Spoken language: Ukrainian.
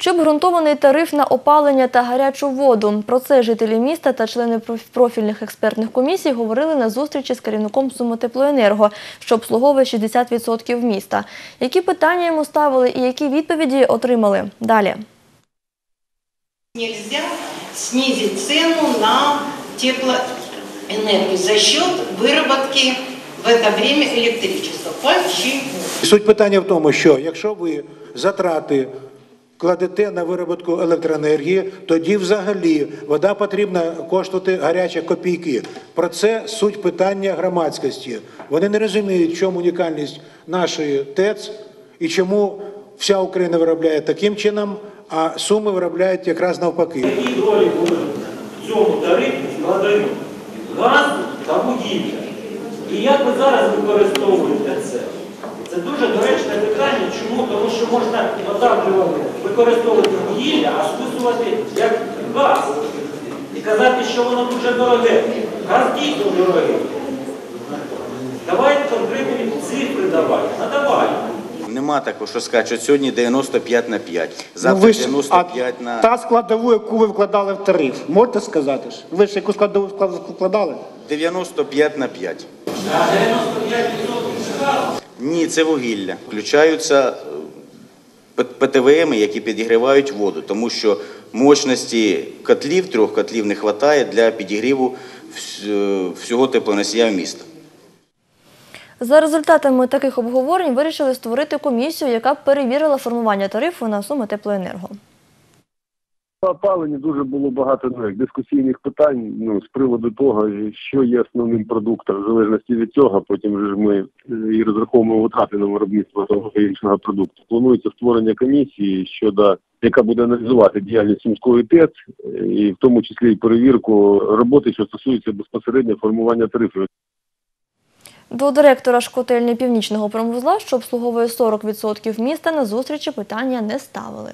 Чи обґрунтований тариф на опалення та гарячу воду? Про це жителі міста та члени проф- профільних експертних комісій говорили на зустрічі з керівником Сумотеплоенерго, що обслуговує 60% міста. Які питання йому ставили і які відповіді отримали? Далі. Нельзя снизить цену на теплоэнергию за счет выработки в это время электричества. Почему? Суть питання в тому, що якщо ви затрати кладете на вироботку електроенергії, тоді взагалі вода потрібна коштувати гарячі копійки. Про це суть питання громадськості. Вони не розуміють, в чому унікальність нашої ТЕЦ і чому вся Україна виробляє таким чином, а суми виробляють якраз навпаки. Які долі будуть в цьому тарифі складені газу та вугілля? І як ви зараз використовуєте це? Це дуже доречне питання. Чому? Тому що можна отак використовувати вугілля, а списувати як газ. І казати, що воно дуже дороге. Газ дійсно дорогий. Давайте конкретні цифри давайте. Надавайте. Нема такого, що скажуть, сьогодні 95 на 5, Ну, завтра ви ж, 95 а на та складову, яку ви вкладали в тариф, можете сказати ж? Ви ж яку складову вклад- вкладали? 95 на 5. Ні, це вугілля. Включаються П- ПТВМи, які підігрівають воду, тому що мощності котлів, трьох котлів не вистачає для підігріву е, всього теплоносія міста. За результатами таких обговорень вирішили створити комісію, яка перевірила формування тарифу на суми теплоенерго. По дуже було багато ну, як дискусійних питань ну, з приводу того, що є основним продуктом, в залежності від цього. Потім ж ми е, і розраховуємо витрати на виробництво того іншого продукту. Планується створення комісії щодо яка буде аналізувати діяльність сумської ТЕЦ, е, і в тому числі і перевірку роботи, що стосується безпосередньо формування тарифів. До директора шкотельні північного промвузла, що обслуговує 40% міста, на зустрічі питання не ставили.